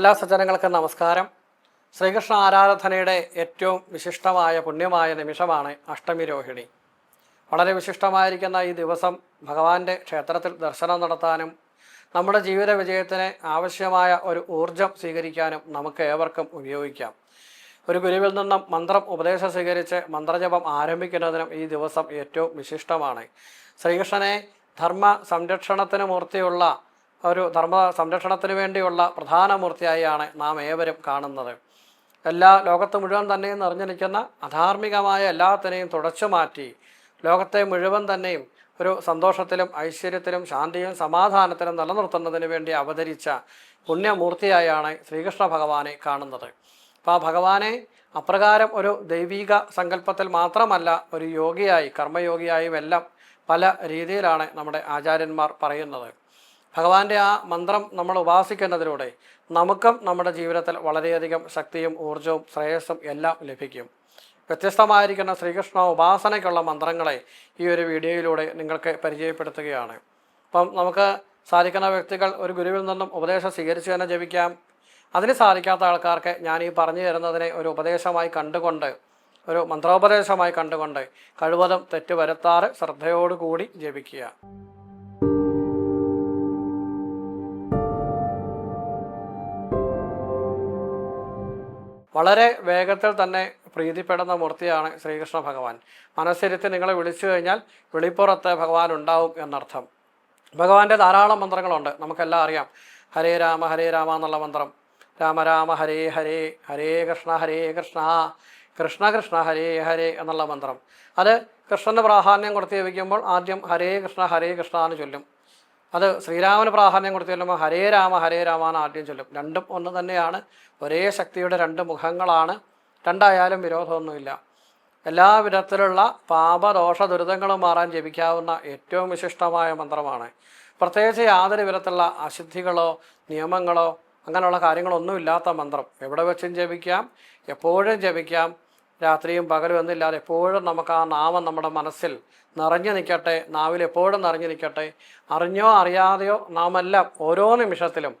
എല്ലാ സജ്ജനങ്ങൾക്കും നമസ്കാരം. ശ്രീകൃഷ്ണ ആരാധനയുടെ ഏറ്റവും വിശിഷ്ടമായ പുണ്യമായ നിമിഷമാണ് അഷ്ടമി രോഹിണി. വളരെ വിശിഷ്ടമായിരിക്കുന്ന ഈ ദിവസം ഭഗവാന്റെ ക്ഷേത്രത്തിൽ ദർശനം നടത്താനും നമ്മുടെ ജീവിത വിജയത്തിന് ആവശ്യമായ ഒരു ഊർജം സ്വീകരിക്കാനും നമുക്ക് ഏവർക്കും ഉപയോഗിക്കാം. ഒരു ഗുരുവിൽ നിന്നും മന്ത്രം ഉപദേശം സ്വീകരിച്ച് മന്ത്രജപം ആരംഭിക്കുന്നതിനും ഈ ദിവസം ഏറ്റവും വിശിഷ്ടമാണ്. ശ്രീകൃഷ്ണനെ ധർമ്മ സംരക്ഷണത്തിന് മൂർത്തിയുള്ള ഒരു ധർമ്മ സംരക്ഷണത്തിന് വേണ്ടിയുള്ള പ്രധാന മൂർത്തിയായാണ് നാം ഏവരും കാണുന്നത്. എല്ലാ ലോകത്ത് മുഴുവൻ തന്നെയും നിറഞ്ഞു നിൽക്കുന്ന അധാർമികമായ എല്ലാത്തിനെയും തുടച്ചു മാറ്റി ലോകത്തെ മുഴുവൻ തന്നെയും ഒരു സന്തോഷത്തിലും ഐശ്വര്യത്തിലും ശാന്തിയും സമാധാനത്തിലും നിലനിർത്തുന്നതിന് വേണ്ടി അവതരിച്ച പുണ്യമൂർത്തിയായാണ് ശ്രീകൃഷ്ണ ഭഗവാനെ കാണുന്നത്. അപ്പോൾ ആ ഭഗവാനെ അപ്രകാരം ഒരു ദൈവിക സങ്കല്പത്തിൽ മാത്രമല്ല ഒരു യോഗിയായി കർമ്മയോഗിയായും എല്ലാം പല രീതിയിലാണ് നമ്മുടെ ആചാര്യന്മാർ പറയുന്നത്. ഭഗവാന്റെ ആ മന്ത്രം നമ്മൾ ഉപാസിക്കുന്നതിലൂടെ നമുക്കും നമ്മുടെ ജീവിതത്തിൽ വളരെയധികം ശക്തിയും ഊർജവും ശ്രേയസ്സും എല്ലാം ലഭിക്കും. വ്യത്യസ്തമായിരിക്കുന്ന ശ്രീകൃഷ്ണ ഉപാസനയ്ക്കുള്ള മന്ത്രങ്ങളെ ഈ ഒരു വീഡിയോയിലൂടെ നിങ്ങൾക്ക് പരിചയപ്പെടുത്തുകയാണ്. അപ്പം നമുക്ക് സാധിക്കുന്ന വ്യക്തികൾ ഒരു ഗുരുവിൽ നിന്നും ഉപദേശം സ്വീകരിച്ച് തന്നെ ജപിക്കാം. അതിന് സാധിക്കാത്ത ആൾക്കാർക്ക് ഞാൻ ഈ പറഞ്ഞു തരുന്നതിനെ ഒരു ഉപദേശമായി കണ്ടുകൊണ്ട് ഒരു മന്ത്രോപദേശമായി കണ്ടുകൊണ്ട് കഴിവതും തെറ്റ് വരുത്താറ് ശ്രദ്ധയോടുകൂടി ജപിക്കുക. വളരെ വേഗത്തിൽ തന്നെ പ്രീതിപ്പെടുന്ന മൂർത്തിയാണ് ശ്രീകൃഷ്ണ ഭഗവാൻ. മനസ്സിരുത്തി നിങ്ങളെ വിളിച്ചു കഴിഞ്ഞാൽ വെളിപ്പുറത്ത് ഭഗവാൻ ഉണ്ടാവും എന്നർത്ഥം. ഭഗവാന്റെ ധാരാളം മന്ത്രങ്ങളുണ്ട്. നമുക്കെല്ലാം അറിയാം. ഹരേ രാമ ഹരേ രാമ എന്നുള്ള മന്ത്രം. രാമ രാമ ഹരേ ഹരേ ഹരേ കൃഷ്ണ ഹരേ കൃഷ്ണ കൃഷ്ണ കൃഷ്ണ ഹരേ ഹരേ എന്നുള്ള മന്ത്രം. അത് കൃഷ്ണന് പ്രാധാന്യം കൊടുത്ത് ജപിക്കുമ്പോൾ ആദ്യം ഹരേ കൃഷ്ണ ഹരേ കൃഷ്ണ എന്ന് ചൊല്ലും. അത് ശ്രീരാമന് പ്രാധാന്യം കൊടുത്തു ചെല്ലുമ്പോൾ ഹരേ രാമ ഹരേ രാമ എന്ന് ആദ്യം ചൊല്ലും. രണ്ടും ഒന്ന് തന്നെയാണ്. ഒരേ ശക്തിയുടെ രണ്ട് മുഖങ്ങളാണ്. രണ്ടായാലും വിരോധമൊന്നുമില്ല. എല്ലാ വിധത്തിലുള്ള പാപദോഷ ദുരിതങ്ങളും മാറാൻ ജപിക്കാവുന്ന ഏറ്റവും വിശിഷ്ടമായ മന്ത്രമാണ്. പ്രത്യേകിച്ച് യാതൊരു വിധത്തിലുള്ള അശുദ്ധികളോ നിയമങ്ങളോ അങ്ങനെയുള്ള കാര്യങ്ങളൊന്നും ഇല്ലാത്ത മന്ത്രം. എവിടെ വെച്ചും ജപിക്കാം എപ്പോഴും ജപിക്കാം. രാത്രിയും പകലും എന്നില്ലാതെ എപ്പോഴും നമുക്ക് ആ നാമം നമ്മുടെ മനസ്സിൽ നിറഞ്ഞു നിൽക്കട്ടെ നാവിൽ എപ്പോഴും നിറഞ്ഞു നിൽക്കട്ടെ. അറിഞ്ഞോ അറിയാതെയോ നാം എല്ലാം ഓരോ നിമിഷത്തിലും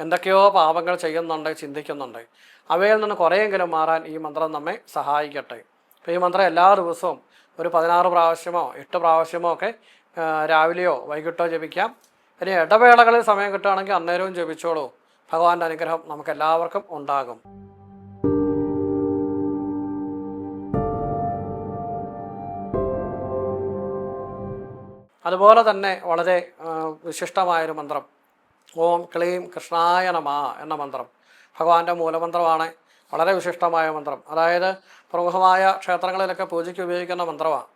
എന്തൊക്കെയോ പാപങ്ങൾ ചെയ്യുന്നുണ്ട് ചിന്തിക്കുന്നുണ്ട്. അവയിൽ നിന്ന് കുറേയെങ്കിലും മാറാൻ ഈ മന്ത്രം നമ്മെ സഹായിക്കട്ടെ. അപ്പോൾ ഈ മന്ത്രം എല്ലാ ദിവസവും ഒരു പതിനാറ് പ്രാവശ്യമോ എട്ട് പ്രാവശ്യമോ ഒക്കെ രാവിലെയോ വൈകിട്ടോ ജപിക്കാം. ഇനി ഇടവേളകളിൽ സമയം കിട്ടുകയാണെങ്കിൽ അന്നേരവും ജപിച്ചോളൂ. ഭഗവാന്റെ അനുഗ്രഹം നമുക്ക് എല്ലാവർക്കും ഉണ്ടാകും. അതുപോലെ തന്നെ വളരെ വിശിഷ്ടമായൊരു മന്ത്രം. ഓം ക്ലീം കൃഷ്ണായനമാ എന്ന മന്ത്രം. ഭഗവാന്റെ മൂലമന്ത്രമാണ് വളരെ വിശിഷ്ടമായ മന്ത്രം. അതായത് പ്രമുഖമായ ക്ഷേത്രങ്ങളിലൊക്കെ പൂജയ്ക്ക് ഉപയോഗിക്കുന്ന മന്ത്രമാണ്.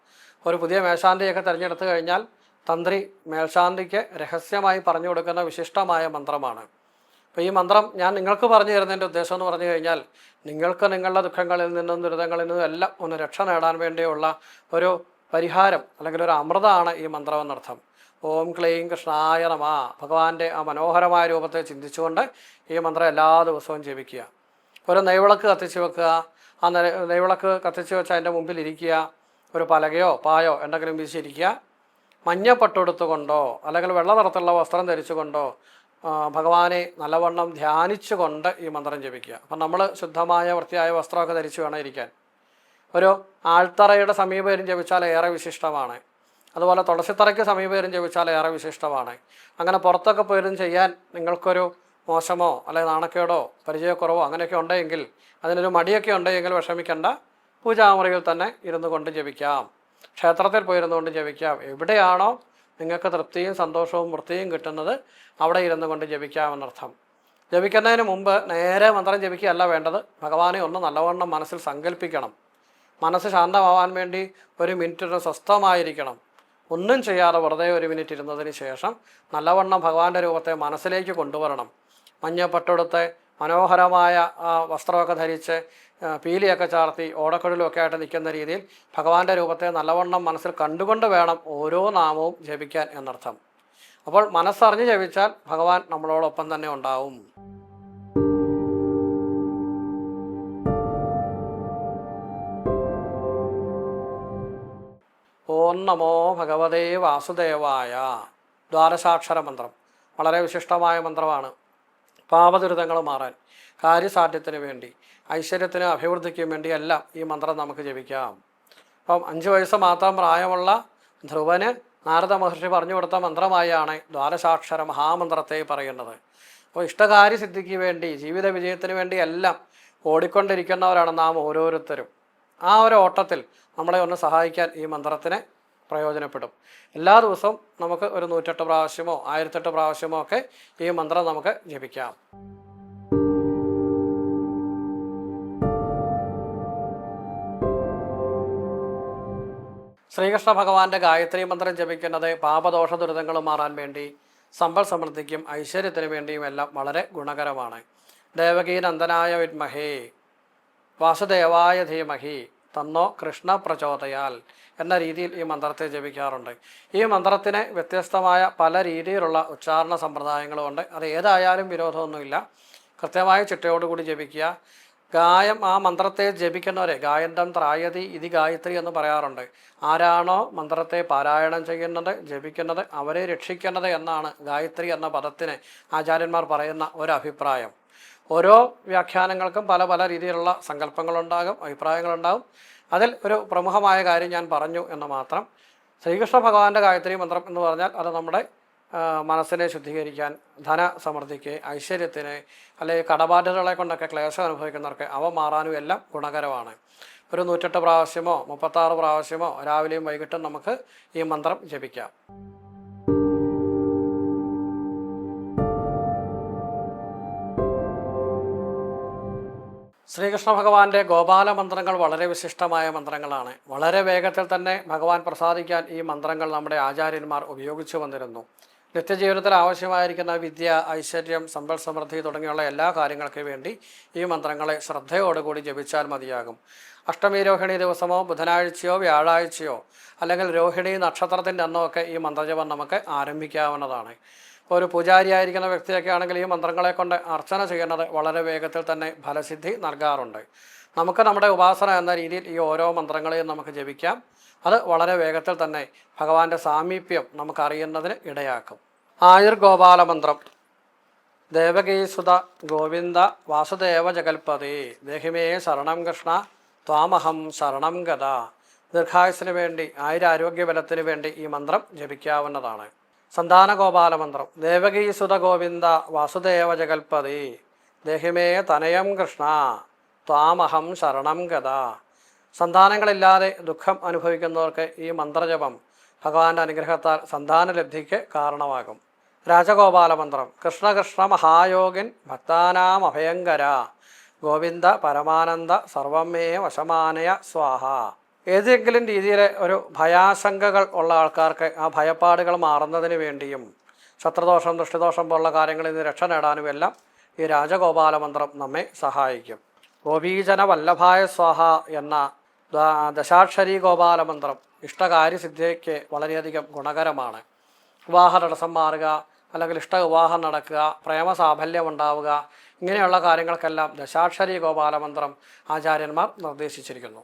ഒരു പുതിയ മേൽശാന്തിയൊക്കെ തിരഞ്ഞെടുത്തു കഴിഞ്ഞാൽ തന്ത്രി മേൽശാന്തിക്ക് രഹസ്യമായി പറഞ്ഞു കൊടുക്കുന്ന വിശിഷ്ടമായ മന്ത്രമാണ്. അപ്പോൾ ഈ മന്ത്രം ഞാൻ നിങ്ങൾക്ക് പറഞ്ഞു തരുന്നതിന്റെ ഉദ്ദേശം എന്ന് പറഞ്ഞു കഴിഞ്ഞാൽ നിങ്ങൾക്ക് നിങ്ങളുടെ ദുഃഖങ്ങളിൽ നിന്നും ദുരിതങ്ങളിൽ നിന്നും എല്ലാം ഒന്ന് രക്ഷ നേടാൻ വേണ്ടിയുള്ള ഒരു പരിഹാരം അല്ലെങ്കിൽ ഒരു അമൃതമാണ് ഈ മന്ത്രം എന്നർത്ഥം ഓം ക്ലീം കൃഷ്ണായ നമ. ഭഗവാന്റെ ആ മനോഹരമായ രൂപത്തെ ചിന്തിച്ചുകൊണ്ട് ഈ മന്ത്രം എല്ലാ ദിവസവും ജപിക്കുക. ഒരു നെയ്വിളക്ക് കത്തിച്ച് വെക്കുക. ആ നെയ്വിളക്ക് കത്തിച്ച് വെച്ച് അതിന്റെ മുമ്പിൽ ഇരിക്കുക. ഒരു പലകയോ പായോ എന്തെങ്കിലും വീശിയിരിക്കുക. മഞ്ഞപ്പട്ടെടുത്തുകൊണ്ടോ അല്ലെങ്കിൽ വെള്ള നിറത്തുള്ള വസ്ത്രം ധരിച്ചുകൊണ്ടോ ഭഗവാനെ നല്ലവണ്ണം ധ്യാനിച്ചുകൊണ്ട് ഈ മന്ത്രം ജപിക്കുക. അപ്പം നമ്മൾ ശുദ്ധമായ വൃത്തിയായ വസ്ത്രമൊക്കെ ധരിച്ചു വേണം ഇരിക്കാൻ. ഒരു ആൾത്തറയുടെ സമീപേരും ജപിച്ചാൽ ഏറെ വിശിഷ്ടമാണ്. അതുപോലെ തുളസിത്തറയ്ക്ക് സമീപേരും ജപിച്ചാൽ ഏറെ വിശിഷ്ടമാണ്. അങ്ങനെ പുറത്തൊക്കെ പോയിരുന്നു ചെയ്യാൻ നിങ്ങൾക്കൊരു മോശമോ അല്ലെങ്കിൽ നാണക്കേടോ പരിചയക്കുറവോ അങ്ങനെയൊക്കെ ഉണ്ടെങ്കിൽ അതിനൊരു മടിയൊക്കെ ഉണ്ടെങ്കിൽ വിഷമിക്കേണ്ട. പൂജാമുറിയിൽ തന്നെ ഇരുന്നു കൊണ്ട് ജപിക്കാം. ക്ഷേത്രത്തിൽ പോയിരുന്നു കൊണ്ട് ജപിക്കാം. എവിടെയാണോ നിങ്ങൾക്ക് തൃപ്തിയും സന്തോഷവും വൃത്തിയും കിട്ടുന്നത് അവിടെ ഇരുന്നു കൊണ്ട് ജപിക്കാമെന്നർത്ഥം. ജപിക്കുന്നതിന് മുമ്പ് നേരെ മന്ത്രം ജപിക്കുകയല്ല വേണ്ടത്. ഭഗവാനെ ഒന്ന് നല്ലവണ്ണം മനസ്സിൽ സങ്കല്പിക്കണം മനസ്സ് ശാന്തമാവാൻ വേണ്ടി ഒരു മിനിറ്റ് സ്വസ്ഥമായിരിക്കണം. ഒന്നും ചെയ്യാതെ വെറുതെ ഒരു മിനിറ്റ് ഇരുന്നതിന് ശേഷം നല്ലവണ്ണം ഭഗവാന്റെ രൂപത്തെ മനസ്സിലേക്ക് കൊണ്ടുവരണം. മഞ്ഞപ്പട്ടെടുത്ത് മനോഹരമായ വസ്ത്രമൊക്കെ ധരിച്ച് പീലിയൊക്കെ ചാർത്തി ഓടക്കുഴലുമൊക്കെ ആയിട്ട് നിൽക്കുന്ന രീതിയിൽ ഭഗവാന്റെ രൂപത്തെ നല്ലവണ്ണം മനസ്സിൽ കണ്ടുകൊണ്ട് വേണം ഓരോ നാമവും ജപിക്കാൻ എന്നർത്ഥം. അപ്പോൾ മനസ്സറിഞ്ഞ് ജപിച്ചാൽ ഭഗവാൻ നമ്മളോടൊപ്പം തന്നെ ഉണ്ടാവും. ഓം നമോ ഭഗവതേ വാസുദേവായ. ദ്വാരസാക്ഷര മന്ത്രം വളരെ വിശിഷ്ടമായ മന്ത്രമാണ്. പാപദുരിതങ്ങൾ മാറാൻ കാര്യസാധ്യത്തിന് വേണ്ടി ഐശ്വര്യത്തിന് അഭിവൃദ്ധിക്കും വേണ്ടി എല്ലാം ഈ മന്ത്രം നമുക്ക് ജപിക്കാം. അപ്പം അഞ്ച് വയസ്സ് മാത്രം പ്രായമുള്ള ധ്രുവന് നാരദ മഹർഷി പറഞ്ഞു കൊടുത്ത മന്ത്രമായാണ് ദ്വാരസാക്ഷര മഹാമന്ത്രത്തെ പറയുന്നത്. അപ്പോൾ ഇഷ്ടകാര്യ സിദ്ധിക്ക് വേണ്ടി ജീവിത വിജയത്തിന് വേണ്ടി എല്ലാം ഓടിക്കൊണ്ടിരിക്കുന്നവരാണ് നാം ഓരോരുത്തരും. ആ ഒരു ഓട്ടത്തിൽ നമ്മളെ ഒന്ന് സഹായിക്കാൻ ഈ മന്ത്രത്തിന് പ്രയോജനപ്പെടും. എല്ലാ ദിവസവും നമുക്ക് ഒരു നൂറ്റെട്ട് പ്രാവശ്യമോ ആയിരത്തെട്ട് പ്രാവശ്യമോ ഒക്കെ ഈ മന്ത്രം നമുക്ക് ജപിക്കാം. ശ്രീകൃഷ്ണ ഭഗവാന്റെ ഗായത്രി മന്ത്രം ജപിക്കുന്നത് പാപദോഷ ദുരിതങ്ങൾ മാറാൻ വേണ്ടി സമ്പൽ സമൃദ്ധിക്കും ഐശ്വര്യത്തിനു വേണ്ടിയും എല്ലാം വളരെ ഗുണകരമാണ്. ദേവകീനന്ദനായ വിദ്മഹേ വാസുദേവായ ധീമഹി തന്നോ കൃഷ്ണ പ്രചോദയാൽ എന്ന രീതിയിൽ ഈ മന്ത്രത്തെ ജപിക്കാറുണ്ട്. ഈ മന്ത്രത്തിന് വ്യത്യസ്തമായ പല രീതിയിലുള്ള ഉച്ചാരണ സമ്പ്രദായങ്ങളുമുണ്ട്. അത് ഏതായാലും വിരോധമൊന്നുമില്ല. കൃത്യമായ ചിട്ടയോടുകൂടി ജപിക്കുക. ഗായം ആ മന്ത്രത്തെ ജപിക്കുന്നവരെ ഗായന്തം ത്രായതി ഇതി ഗായത്രി എന്ന് പറയാറുണ്ട്. ആരാണോ മന്ത്രത്തെ പാരായണം ചെയ്യുന്നത് ജപിക്കുന്നത് അവരെ രക്ഷിക്കുന്നത് എന്നാണ് ഗായത്രി എന്ന പദത്തിന് ആചാര്യന്മാർ പറയുന്ന ഒരു അഭിപ്രായം ഓരോ വ്യാഖ്യാനങ്ങൾക്കും പല പല രീതിയിലുള്ള സങ്കല്പങ്ങളുണ്ടാകും അഭിപ്രായങ്ങളുണ്ടാകും. അതിൽ ഒരു പ്രമുഖമായ കാര്യം ഞാൻ പറഞ്ഞു എന്ന് മാത്രം. ശ്രീകൃഷ്ണ ഭഗവാന്റെ ഗായത്രി മന്ത്രം എന്ന് പറഞ്ഞാൽ അത് നമ്മുടെ മനസ്സിനെ ശുദ്ധീകരിക്കാൻ ധന സമൃദ്ധിക്ക് ഐശ്വര്യത്തിന് അല്ലെങ്കിൽ കടബാധ്യതകളെ കൊണ്ടൊക്കെ ക്ലേശം അനുഭവിക്കുന്നവർക്ക് അവ മാറാനും എല്ലാം ഗുണകരമാണ്. ഒരു നൂറ്റെട്ട് പ്രാവശ്യമോ മുപ്പത്താറ് പ്രാവശ്യമോ രാവിലെയും വൈകിട്ടും നമുക്ക് ഈ മന്ത്രം ജപിക്കാം. ശ്രീകൃഷ്ണ ഭഗവാന്റെ ഗോപാല മന്ത്രങ്ങൾ വളരെ വിശിഷ്ടമായ മന്ത്രങ്ങളാണ്. വളരെ വേഗത്തിൽ തന്നെ ഭഗവാൻ പ്രസാദിക്കാൻ ഈ മന്ത്രങ്ങൾ നമ്മുടെ ആചാര്യന്മാർ ഉപയോഗിച്ചു വന്നിരുന്നു. നിത്യജീവിതത്തിൽ ആവശ്യമായിരിക്കുന്ന വിദ്യ ഐശ്വര്യം സമ്പൽ സമൃദ്ധി തുടങ്ങിയുള്ള എല്ലാ കാര്യങ്ങൾക്ക് വേണ്ടി ഈ മന്ത്രങ്ങളെ ശ്രദ്ധയോടുകൂടി ജപിച്ചാൽ മതിയാകും. അഷ്ടമി രോഹിണി ദിവസമോ ബുധനാഴ്ചയോ വ്യാഴാഴ്ചയോ അല്ലെങ്കിൽ രോഹിണി നക്ഷത്രത്തിന്റെ അന്നോ ഒക്കെ ഈ മന്ത്രജപം നമുക്ക് ആരംഭിക്കാവുന്നതാണ്. ഇപ്പോൾ ഒരു പൂജാരിയായിരിക്കുന്ന വ്യക്തിയൊക്കെ ആണെങ്കിൽ ഈ മന്ത്രങ്ങളെ കൊണ്ട് അർച്ചന ചെയ്യുന്നത് വളരെ വേഗത്തിൽ തന്നെ ഫലസിദ്ധി നൽകാറുണ്ട്. നമുക്ക് നമ്മുടെ ഉപാസന എന്ന രീതിയിൽ ഈ ഓരോ മന്ത്രങ്ങളെയും നമുക്ക് ജപിക്കാം. അത് വളരെ വേഗത്തിൽ തന്നെ ഭഗവാന്റെ സാമീപ്യം നമുക്കറിയുന്നതിന് ഇടയാക്കും. ആയുർഗോപാല മന്ത്രം. ദേവകീസുത ഗോവിന്ദ വാസുദേവ ജഗൽപതി. ദേഹിമേ ശരണം കൃഷ്ണ ത്വാമഹം ശരണം ഗത ദീർഘായുസിന് വേണ്ടി ആയുരാരോഗ്യ ബലത്തിന് വേണ്ടി ഈ മന്ത്രം ജപിക്കാവുന്നതാണ്. സന്താന ഗോപാല മന്ത്രം ദേവകീസുത ഗോവിന്ദ വാസുദേവ ജഗൽപതി. ദേഹിമേ തനയം കൃഷ്ണ. ത്വാമഹം ശരണം ഗത. സന്താനങ്ങളില്ലാതെ ദുഃഖം അനുഭവിക്കുന്നവർക്ക് ഈ മന്ത്രജപം ഭഗവാന്റെ അനുഗ്രഹത്താൽ സന്താനലബ്ധിക്ക് കാരണമാകും. രാജഗോപാല മന്ത്രം കൃഷ്ണകൃഷ്ണ കൃഷ്ണ മഹായോഗിൻ ഭക്താനാം അഭയങ്കര. ഗോവിന്ദ പരമാനന്ദ സർവമേ വശമാനയ സ്വാഹ. ഏതെങ്കിലും രീതിയിൽ ഒരു ഭയാശങ്കകൾ ഉള്ള ആൾക്കാർക്ക് ആ ഭയപ്പാടുകൾ മാറുന്നതിന് വേണ്ടിയും ശത്രുദോഷം ദൃഷ്ടിദോഷം പോലുള്ള കാര്യങ്ങളിൽ നിന്ന് രക്ഷ നേടാനും എല്ലാം ഈ രാജഗോപാല മന്ത്രം നമ്മെ സഹായിക്കും. ഗോപീജന വല്ലഭായ സ്വാഹ എന്ന ദശാക്ഷരീ ഗോപാല മന്ത്രം ഇഷ്ടകാര്യസിദ്ധിക്ക് വളരെയധികം ഗുണകരമാണ്. വിവാഹ തടസ്സം മാറുക അല്ലെങ്കിൽ ഇഷ്ട വിവാഹം നടക്കുക പ്രേമ സാഫല്യം ഉണ്ടാവുക ഇങ്ങനെയുള്ള കാര്യങ്ങൾക്കെല്ലാം ദശാക്ഷരി ഗോപാല മന്ത്രം ആചാര്യന്മാർ നിർദ്ദേശിച്ചിരിക്കുന്നു.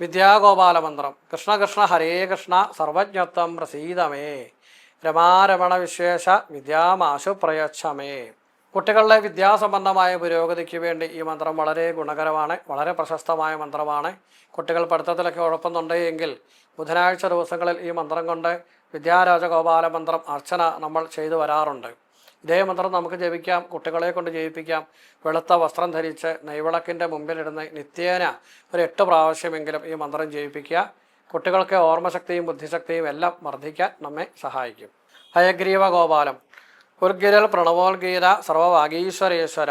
വിദ്യാഗോപാല മന്ത്രം കൃഷ്ണ കൃഷ്ണ ഹരേ കൃഷ്ണ സർവജ്ഞത്വം പ്രസീതമേ. രമാരമണ വിശേഷ വിദ്യാമാശു പ്രയച്ഛമേ. കുട്ടികളുടെ വിദ്യാസംബന്ധമായ പുരോഗതിക്ക് വേണ്ടി ഈ മന്ത്രം വളരെ ഗുണകരമാണ് വളരെ പ്രശസ്തമായ മന്ത്രമാണ്. കുട്ടികൾ പഠിത്തത്തിലൊക്കെ ഉഴപ്പുന്നുണ്ട് എങ്കിൽ ബുധനാഴ്ച ദിവസങ്ങളിൽ ഈ മന്ത്രം കൊണ്ട് വിദ്യാരാജഗോപാല മന്ത്രം അർച്ചന നമ്മൾ ചെയ്തു വരാറുണ്ട്. ഇതേ മന്ത്രം നമുക്ക് ജപിക്കാം കുട്ടികളെ കൊണ്ട് ജയിപ്പിക്കാം. വെളുത്ത വസ്ത്രം ധരിച്ച് നെയ്വിളക്കിന്റെ മുമ്പിലിരുന്ന് നിത്യേന ഒരു എട്ട് പ്രാവശ്യമെങ്കിലും ഈ മന്ത്രം ജയിപ്പിക്കുക. കുട്ടികൾക്ക് ഓർമ്മശക്തിയും ബുദ്ധിശക്തിയും എല്ലാം വർദ്ധിക്കാൻ നമ്മെ സഹായിക്കും. ഹയഗ്രീവ ഗോപാലം. ഉർഗിരൽ പ്രണവോൽഗീത സർവവാഗീശ്വരേശ്വര.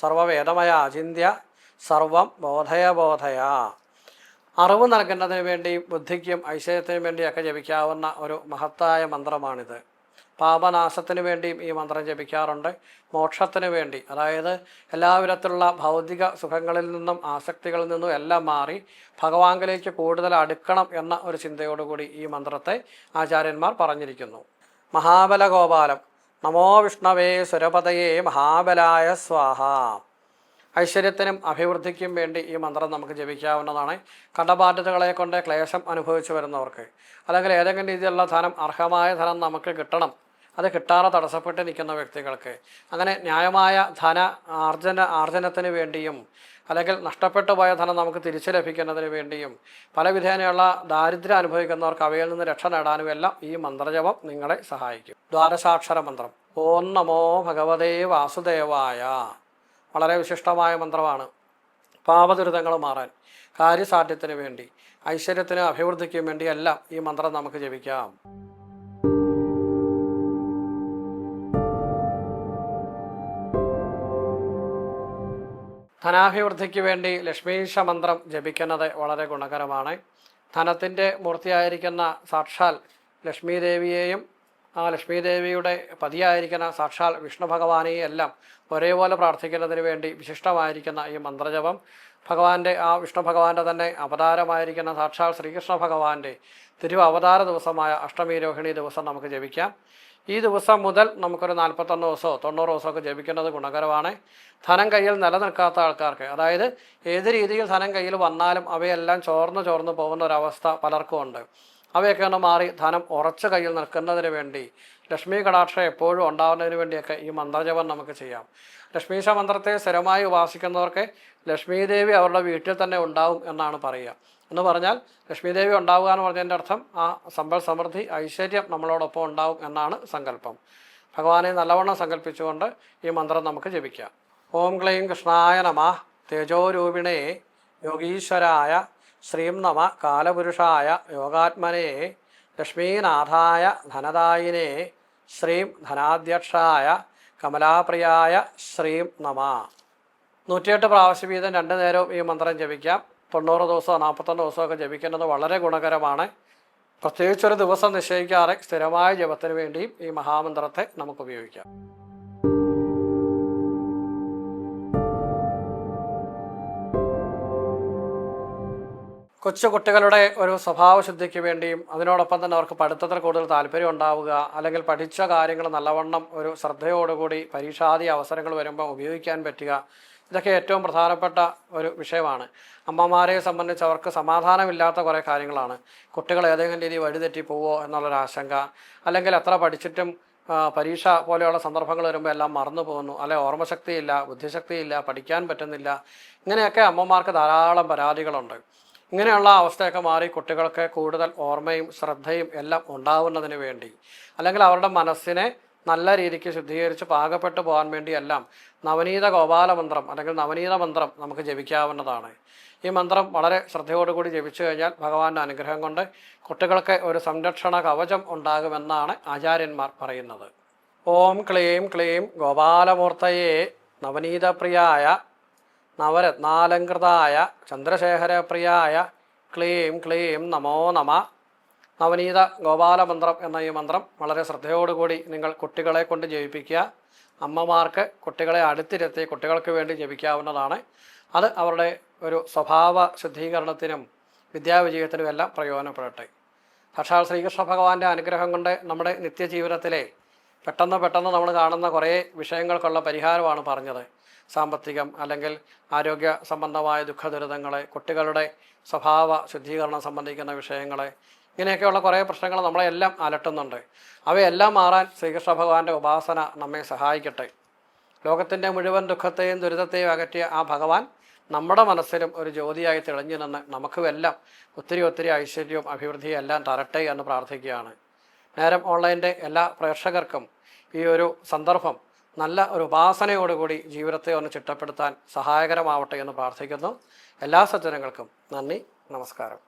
സർവവേദമയ അചിന്യ സർവം ബോധയ ബോധയ. അറിവ് നൽകുന്നതിന് വേണ്ടി ബുദ്ധിക്കും ഐശ്വര്യത്തിനും വേണ്ടിയൊക്കെ ജപിക്കാവുന്ന ഒരു മഹത്തായ മന്ത്രമാണിത്. പാപനാശത്തിന് വേണ്ടിയും ഈ മന്ത്രം ജപിക്കാറുണ്ട്. മോക്ഷത്തിന് വേണ്ടി. അതായത് എല്ലാവിധത്തിലുള്ള ഭൗതിക സുഖങ്ങളിൽ നിന്നും ആസക്തികളിൽ നിന്നും എല്ലാം മാറി ഭഗവാങ്കിലേക്ക് കൂടുതൽ അടുക്കണം എന്ന ഒരു ചിന്തയോടുകൂടി ഈ മന്ത്രത്തെ ആചാര്യന്മാർ പറഞ്ഞിരിക്കുന്നു. മഹാബല ഗോപാലം നമോ വിഷ്ണവേ സുരപതയേ മഹാബലായ സ്വാഹ. ഐശ്വര്യത്തിനും അഭിവൃദ്ധിക്കും വേണ്ടി ഈ മന്ത്രം നമുക്ക് ജപിക്കാവുന്നതാണ്. കടബാധ്യതകളെ കൊണ്ട് ക്ലേശം അനുഭവിച്ചു വരുന്നവർക്ക്. അല്ലെങ്കിൽ ഏതെങ്കിലും രീതിയിലുള്ള ധനം അർഹമായ ധനം നമുക്ക് കിട്ടണം. അത് കിട്ടാതെ തടസ്സപ്പെട്ട് നിൽക്കുന്ന വ്യക്തികൾക്ക്. അങ്ങനെ ന്യായമായ ധന ആർജന ആർജനത്തിന് വേണ്ടിയും അല്ലെങ്കിൽ നഷ്ടപ്പെട്ടു പോയ ധനം നമുക്ക് തിരിച്ചു ലഭിക്കുന്നതിന് വേണ്ടിയും പല വിധേനയുള്ള ദാരിദ്ര്യം അനുഭവിക്കുന്നവർക്ക് അവയിൽ നിന്ന് രക്ഷ നേടാനും എല്ലാം ഈ മന്ത്രജപം നിങ്ങളെ സഹായിക്കും. ദ്വാദശാക്ഷര മന്ത്രം. ഓം നമോ ഭഗവതേ വാസുദേവായ. വളരെ വിശിഷ്ടമായ മന്ത്രമാണ്. പാപദുരിതങ്ങൾ മാറാൻ കാര്യസാധ്യത്തിന് വേണ്ടി ഐശ്വര്യത്തിനും അഭിവൃദ്ധിക്കും വേണ്ടി എല്ലാം ഈ മന്ത്രം നമുക്ക് ജപിക്കാം. ധനാഭിവൃദ്ധിക്ക് വേണ്ടി ലക്ഷ്മീശ മന്ത്രം ജപിക്കുന്നത് വളരെ ഗുണകരമാണ്. ധനത്തിന്റെ മൂർത്തിയായിരിക്കുന്ന സാക്ഷാൽ ലക്ഷ്മി ദേവിയെയും ആ ലക്ഷ്മീദേവിയുടെ പതിയായിരിക്കുന്ന സാക്ഷാൽ വിഷ്ണു ഭഗവാനെയും എല്ലാം ഒരേപോലെ പ്രാർത്ഥിക്കുന്നതിന് വേണ്ടി വിശിഷ്ടമായിരിക്കുന്ന ഈ മന്ത്രജപം ഭഗവാന്റെ ആ വിഷ്ണു ഭഗവാന്റെ തന്നെ അവതാരമായിരിക്കുന്ന സാക്ഷാൽ ശ്രീകൃഷ്ണ ഭഗവാന്റെ തിരുവവതാര ദിവസമായ അഷ്ടമി രോഹിണി ദിവസം നമുക്ക് ജപിക്കാം. ഈ ദിവസം മുതൽ നമുക്കൊരു നാൽപ്പത്തൊന്ന് ദിവസമോ തൊണ്ണൂറ് ദിവസമോ ഒക്കെ ജപിക്കുന്നത് ഗുണകരമാണ്. ധനം കയ്യിൽ നിലനിൽക്കാത്ത ആൾക്കാർക്ക് അതായത് ഏത് രീതിയിൽ ധനം കയ്യിൽ വന്നാലും അവയെല്ലാം ചോർന്ന് ചോർന്ന് പോകുന്ന ഒരവസ്ഥ പലർക്കും ഉണ്ട്. അവയൊക്കെ ഒന്ന് മാറി ധനം ഉറച്ച കയ്യിൽ നിൽക്കുന്നതിന് വേണ്ടി ലക്ഷ്മി കടാക്ഷം എപ്പോഴും ഉണ്ടാവുന്നതിന് വേണ്ടിയൊക്കെ ഈ മന്ത്രജപം നമുക്ക് ചെയ്യാം. ലക്ഷ്മീശ മന്ത്രത്തെ സ്ഥിരമായി ഉപാസിക്കുന്നവർക്ക് ലക്ഷ്മീദേവി അവരുടെ വീട്ടിൽ തന്നെ ഉണ്ടാവും എന്നാണ് പറയുക. എന്ന് പറഞ്ഞാൽ ലക്ഷ്മി ദേവി ഉണ്ടാവുക എന്ന് പറഞ്ഞതിന്റെ അർത്ഥം ആ സമ്പൽ സമൃദ്ധി ഐശ്വര്യം നമ്മളോടൊപ്പം ഉണ്ടാവും എന്നാണ് സങ്കല്പം. ഭഗവാനെ നല്ലവണ്ണം സങ്കല്പിച്ചുകൊണ്ട് ഈ മന്ത്രം നമുക്ക് ജപിക്കാം. ഓം ക്ലൈം കൃഷ്ണായ നമ തേജോരൂപിണേ യോഗീശ്വരായ ശ്രീം നമ കാലപുരുഷായ യോഗാത്മനെ ലക്ഷ്മീനാഥായ ധനദായിനെ ശ്രീം ധനാധ്യക്ഷായ കമലാപ്രിയായ ശ്രീം നമ. നൂറ്റിയെട്ട് പ്രാവശ്യം വീതം രണ്ടു നേരവും ഈ മന്ത്രം ജപിക്കാം. തൊണ്ണൂറ് ദിവസമോ നാൽപ്പത്തൊന്ന് ദിവസമൊക്കെ ജപിക്കുന്നത് വളരെ ഗുണകരമാണ്. പ്രത്യേകിച്ചൊരു ദിവസം നിശ്ചയിക്കാതെ സ്ഥിരമായ ജപത്തിന് വേണ്ടിയും ഈ മഹാമന്ത്രത്തെ നമുക്ക് ഉപയോഗിക്കാം. കൊച്ചു കുട്ടികളുടെ ഒരു സ്വഭാവശുദ്ധിക്ക് വേണ്ടിയും അതിനോടൊപ്പം തന്നെ അവർക്ക് പഠിത്തത്തിൽ കൂടുതൽ താല്പര്യം ഉണ്ടാവുക അല്ലെങ്കിൽ പഠിച്ച കാര്യങ്ങൾ നല്ലവണ്ണം ഒരു ശ്രദ്ധയോടുകൂടി പരീക്ഷാദി അവസരങ്ങൾ വരുമ്പോൾ ഉപയോഗിക്കാൻ പറ്റുക ഇതൊക്കെ ഏറ്റവും പ്രധാനപ്പെട്ട ഒരു വിഷയമാണ്. അമ്മമാരെ സംബന്ധിച്ച് അവർക്ക് സമാധാനമില്ലാത്ത കുറേ കാര്യങ്ങളാണ്. കുട്ടികൾ ഏതെങ്കിലും രീതി വഴിതെറ്റി പോവോ എന്നുള്ളൊരു ആശങ്ക അല്ലെങ്കിൽ എത്ര പഠിച്ചിട്ടും പരീക്ഷ പോലെയുള്ള സന്ദർഭങ്ങൾ വരുമ്പോൾ എല്ലാം മറന്നു പോകുന്നു. അല്ലെ ഓർമ്മശക്തിയില്ല ബുദ്ധിശക്തിയില്ല പഠിക്കാൻ പറ്റുന്നില്ല. ഇങ്ങനെയൊക്കെ അമ്മമാർക്ക് ധാരാളം പരാതികളുണ്ട്. ഇങ്ങനെയുള്ള അവസ്ഥയൊക്കെ മാറി കുട്ടികൾക്ക് കൂടുതൽ ഓർമ്മയും ശ്രദ്ധയും എല്ലാം ഉണ്ടാവുന്നതിന് വേണ്ടി അല്ലെങ്കിൽ അവരുടെ മനസ്സിനെ നല്ല രീതിക്ക് ശുദ്ധീകരിച്ച് പാകപ്പെട്ടു പോകാൻ വേണ്ടിയെല്ലാം നവനീത ഗോപാല മന്ത്രം അല്ലെങ്കിൽ നവനീത മന്ത്രം നമുക്ക് ജപിക്കാവുന്നതാണ്. ഈ മന്ത്രം വളരെ ശ്രദ്ധയോടുകൂടി ജപിച്ചു കഴിഞ്ഞാൽ ഭഗവാന്റെ അനുഗ്രഹം കൊണ്ട് കുട്ടികൾക്ക് ഒരു സംരക്ഷണ കവചം ഉണ്ടാകുമെന്നാണ് ആചാര്യന്മാർ പറയുന്നത്. ഓം ക്ലീം ക്ലീം ഗോപാലമൂർത്തയെ നവനീതപ്രിയായ നവരത്നാലങ്കൃതായ ചന്ദ്രശേഖരപ്രിയായ ക്ലീം ക്ലീം നമോ നമ. നവനീത ഗോപാലമന്ത്രം എന്ന ഈ മന്ത്രം വളരെ ശ്രദ്ധയോടുകൂടി നിങ്ങൾ കുട്ടികളെ കൊണ്ട് ജപിപ്പിക്കുക അമ്മമാർക്ക് കുട്ടികളെ അടുത്തിരുത്തി കുട്ടികൾക്ക് വേണ്ടി ജപിക്കാവുന്നതാണ്. അത് അവരുടെ ഒരു സ്വഭാവ ശുദ്ധീകരണത്തിനും വിദ്യാവിജയത്തിനും എല്ലാം പ്രയോജനപ്പെടട്ടെ. സാക്ഷാൽ ശ്രീകൃഷ്ണ ഭഗവാന്റെ അനുഗ്രഹം കൊണ്ട് നമ്മുടെ നിത്യജീവിതത്തിലെ പെട്ടെന്ന് പെട്ടെന്ന് നമ്മൾ കാണുന്ന കുറേ വിഷയങ്ങൾക്കുള്ള പരിഹാരമാണ് പറഞ്ഞത്. സാമ്പത്തികം അല്ലെങ്കിൽ ആരോഗ്യ സംബന്ധമായ ദുഃഖ ദുരിതങ്ങൾ കുട്ടികളുടെ സ്വഭാവ ശുദ്ധീകരണം സംബന്ധിക്കുന്ന വിഷയങ്ങൾ ഇങ്ങനെയൊക്കെയുള്ള കുറേ പ്രശ്നങ്ങൾ നമ്മളെ എല്ലാം അലട്ടുന്നുണ്ട്. അവയെല്ലാം മാറാൻ ശ്രീകൃഷ്ണ ഭഗവാന്റെ ഉപാസന നമ്മെ സഹായിക്കട്ടെ. ലോകത്തിന്റെ മുഴുവൻ ദുഃഖത്തെയും ദുരിതത്തെയും അകറ്റിയ ആ ഭഗവാൻ നമ്മുടെ മനസ്സിലും ഒരു ജ്യോതിയായി തെളിഞ്ഞു നിന്ന് നമുക്കുമെല്ലാം ഒത്തിരി ഒത്തിരി ഐശ്വര്യവും അഭിവൃദ്ധിയും എല്ലാം തരട്ടെ എന്ന് പ്രാർത്ഥിക്കുകയാണ്. നേരം ഓൺലൈന്റെ എല്ലാ പ്രേക്ഷകർക്കും ഈ ഒരു സന്ദർഭം നല്ല ഒരു ഉപാസനയോടുകൂടി ജീവിതത്തെ ഒന്ന് ചിട്ടപ്പെടുത്താൻ സഹായകരമാവട്ടെ എന്ന് പ്രാർത്ഥിക്കുന്നു. എല്ലാ സജ്ജനങ്ങൾക്കും നന്ദി നമസ്കാരം.